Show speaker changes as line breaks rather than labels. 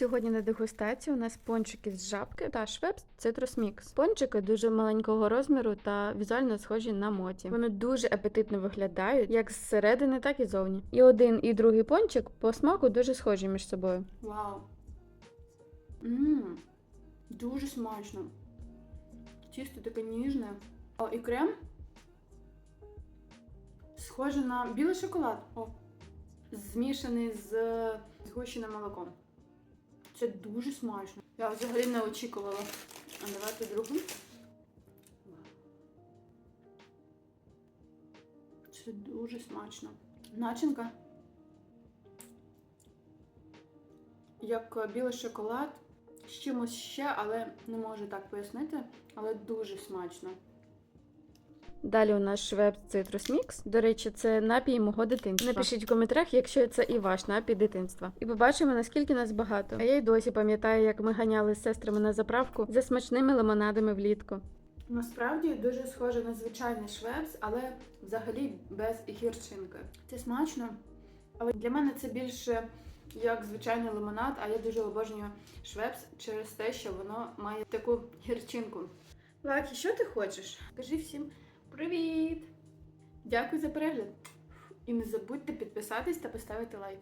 Сьогодні на дегустації у нас пончики з жабки та швепс цитрус мікс. Пончики дуже маленького розміру та візуально схожі на моті. Вони дуже апетитно виглядають, як зсередини, так і зовні. І один і другий пончик по смаку дуже схожі між собою.
Вау. Ммм, дуже смачно. Тісто таке ніжне. О, і крем схоже на білий шоколад. О, змішаний з згущеним молоком. Це дуже смачно. Я взагалі не очікувала. А давайте другу. Це дуже смачно. Начинка. Як білий шоколад з чимось ще, але не можу так пояснити, але дуже смачно.
Далі у нас швепс цитрус мікс. До речі, це напій мого дитинства. Напишіть в коментарях, якщо це і ваш напій дитинства. І побачимо, наскільки нас багато. А я й досі пам'ятаю, як ми ганяли з сестрами на заправку за смачними лимонадами влітку.
Насправді дуже схоже на звичайний швепс, але взагалі без гірчинки. Це смачно, але для мене це більше як звичайний лимонад, а я дуже обожнюю швепс через те, що воно має таку гірчинку. Лакі, що ти хочеш? Кажи всім привіт! Дякую за перегляд! І не забудьте підписатись та поставити лайк.